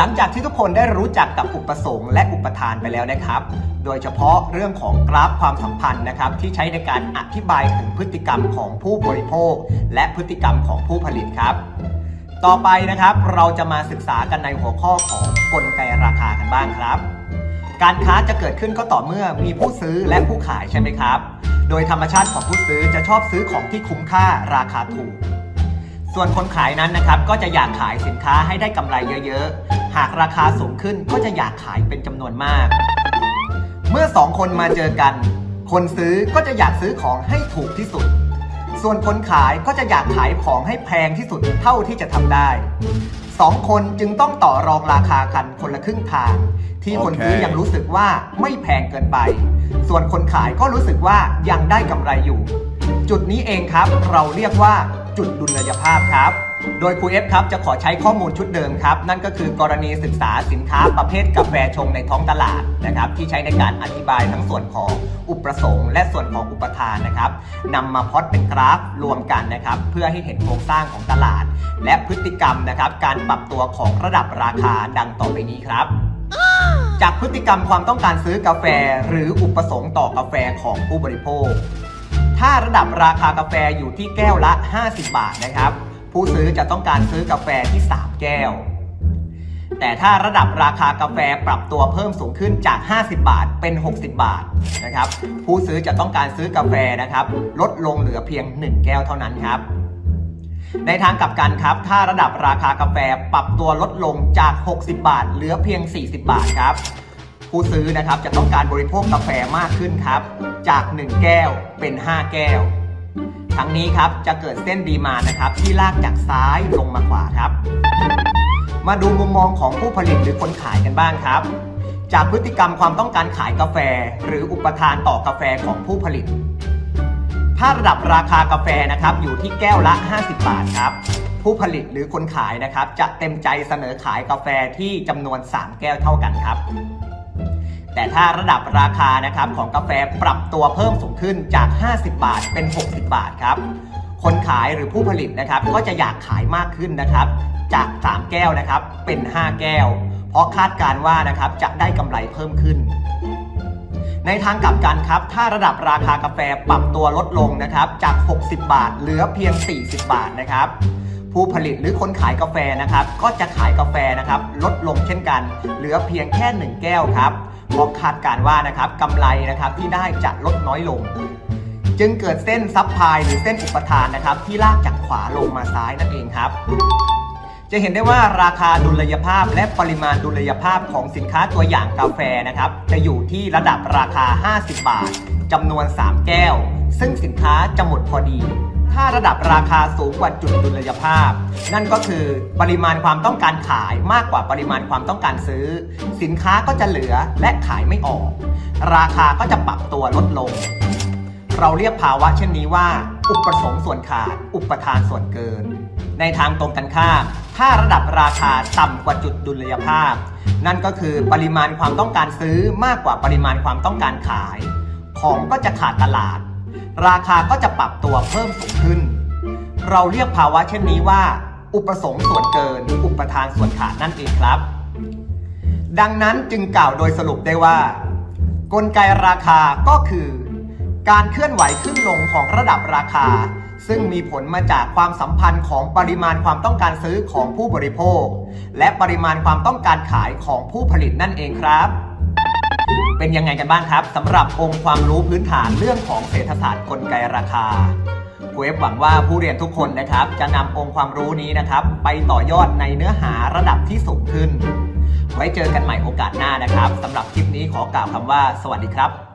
หลังจากที่ทุกคนได้รู้จักกับอุปสงค์และอุปทานไปแล้วนะครับ โดยเฉพาะเรื่องของกราฟความสัมพันธ์นะครับ ที่ใช้ในการอธิบายถึงพฤติกรรมของผู้บริโภค และพฤติกรรมของผู้ผลิตครับ ต่อไปนะครับเราจะมาศึกษากันในหัวข้อของกลไกราคากันบ้างครับ การค้าจะเกิดขึ้นก็ต่อเมื่อมีผู้ซื้อและผู้ขายใช่ไหมครับ โดยธรรมชาติของผู้ซื้อจะชอบซื้อของที่คุ้มค่าราคาถูก ส่วนคนขายนั้นนะครับก็จะอยากขายสินค้าให้ได้กำไรเยอะๆ หากราคาสูงขึ้นก็จะอยากขายเป็นจำนวนมาก เมื่อสองคนมาเจอกัน คนซื้อก็จะอยากซื้อของให้ถูกที่สุด ส่วนคนขายก็จะอยากขายของให้แพงที่สุดเท่าที่จะทำได้สองคนจึงต้องต่อรองราคากันคนละครึ่งทาง ที่คนซื้อยังรู้สึกว่าไม่แพงเกินไป ส่วนคนขายก็รู้สึกว่ายังได้กำไรอยู่ จุดนี้เองครับเราเรียกว่า จุดดุลยภาพครับ โดยครูเอฟครับจะขอใช้ข้อมูลชุดเดิมครับ นั่นก็คือกรณีศึกษาสินค้าประเภทกาแฟชงในท้องตลาดนะครับที่ใช้ในการอธิบายทั้งส่วนของอุปสงค์ และส่วนของอุปทานนะครับนำมาพอตเป็นกราฟรวมกันนะครับเพื่อให้เห็นโครงสร้างของตลาด และพฤติกรรมนะครับการปรับตัวของระดับราคาดังต่อไปนี้ครับจากพฤติกรรมความต้องการซื้อกาแฟ หรืออุปสงค์ต่อกาแฟของผู้บริโภค ถ้าระดับราคากาแฟอยู่ที่แก้วละ 50 บาทนะครับ ผู้ซื้อจะต้องการซื้อกาแฟที่ 3 แก้ว แต่ถ้าระดับราคากาแฟปรับตัวเพิ่มสูงขึ้นจาก 50 บาทเป็น 60 บาทนะครับ ผู้ซื้อจะต้องการซื้อกาแฟนะครับ ลดลงเหลือเพียง 1 แก้วเท่านั้นครับ ในทางกลับกันครับ ถ้าระดับราคากาแฟปรับตัวลดลงจาก 60 บาท เหลือเพียง 40 บาทครับ ผู้ซื้อนะครับจะต้องการบริโภคกาแฟมากขึ้นครับ จาก 1 แก้วเป็น 5 แก้ว ทั้งนี้ครับจะเกิดเส้นดีมานะครับที่ลากจากซ้ายลงมาขวาครับ มาดูมุมมองของผู้ผลิตหรือคนขายกันบ้างครับ จากพฤติกรรมความต้องการขายกาแฟ หรืออุปทานต่อกาแฟของผู้ผลิต ถ้าระดับราคากาแฟนะครับอยู่ที่แก้วละ 50 บาทครับผู้ผลิตหรือคนขายนะครับ จะเต็มใจเสนอขายกาแฟที่จำนวน 3 แก้วเท่ากันครับ แต่ถ้าระดับราคานะครับของกาแฟปรับตัวเพิ่มสูงขึ้นจาก 50 บาทเป็น 60 บาทครับ คนขายหรือผู้ผลิตนะครับก็จะอยากขายมากขึ้นนะครับ จาก 3 แก้วนะครับเป็น 5 แก้ว เพราะคาดการว่านะครับจะได้กำไรเพิ่มขึ้น ในทางกลับกันครับ ถ้าระดับราคากาแฟปรับตัวลดลงนะครับจาก 60 บาท เหลือเพียง 40 บาทนะครับ ผู้ผลิตหรือคนขายกาแฟนะครับ ก็จะขายกาแฟนะครับลดลงเช่นกัน เหลือเพียงแค่ 1 แก้วครับเพราะคาดการว่านะครับกำไรนะครับที่ได้จะลดน้อยลง จึงเกิดเส้นซับพลายหรือเส้นอุปทานนะครับ ที่ลากจากขวาลงมาซ้ายนั่นเองครับ จะเห็นได้ว่าราคาดุลยภาพและปริมาณดุลยภาพของสินค้าตัวอย่างกาแฟนะครับ จะอยู่ที่ระดับราคา 50 บาทจำนวน 3 แก้ว ซึ่งสินค้าจะหมดพอดี ถ้าระดับราคาสูงกว่าจุดดุลยภาพ นั่นก็คือปริมาณความต้องการขายมากกว่าปริมาณความต้องการซื้อ สินค้าก็จะเหลือและขายไม่ออก ราคาก็จะปรับตัวลดลง เราเรียกภาวะเช่นนี้ว่า อุปสงค์ส่วนขาด อุปทานส่วนเกิน ในทางตรงกันข้ามถ้าระดับราคาต่ำกว่าจุดดุลยภาพ นั่นก็คือปริมาณความต้องการซื้อมากกว่าปริมาณความต้องการขาย ของก็จะขาดตลาด ราคาก็จะปรับตัวเพิ่มสูงขึ้น เราเรียกภาวะเช่นนี้ว่า อุปสงค์ส่วนเกิน อุปทานส่วนขาดนั่นเองครับ ดังนั้นจึงกล่าวโดยสรุปได้ว่า กลไกราคาก็คือ การเคลื่อนไหวขึ้นลงของระดับราคา ซึ่งมีผลมาจากความสัมพันธ์ของปริมาณความต้องการซื้อของผู้บริโภค และปริมาณความต้องการขายของผู้ผลิตนั่นเองครับ เป็นยังไงกันบ้างครับสำหรับองค์ความรู้พื้นฐานเรื่องของเศรษฐศาสตร์กลไกราคาครูเอฟหวังว่าผู้เรียนทุกคนนะครับ จะนำองค์ความรู้นี้นะครับ ไปต่อยอดในเนื้อหาระดับที่สูงขึ้น ไว้เจอกันใหม่โอกาสหน้านะครับสำหรับคลิปนี้ขอกล่าวคำว่า สวัสดีครับ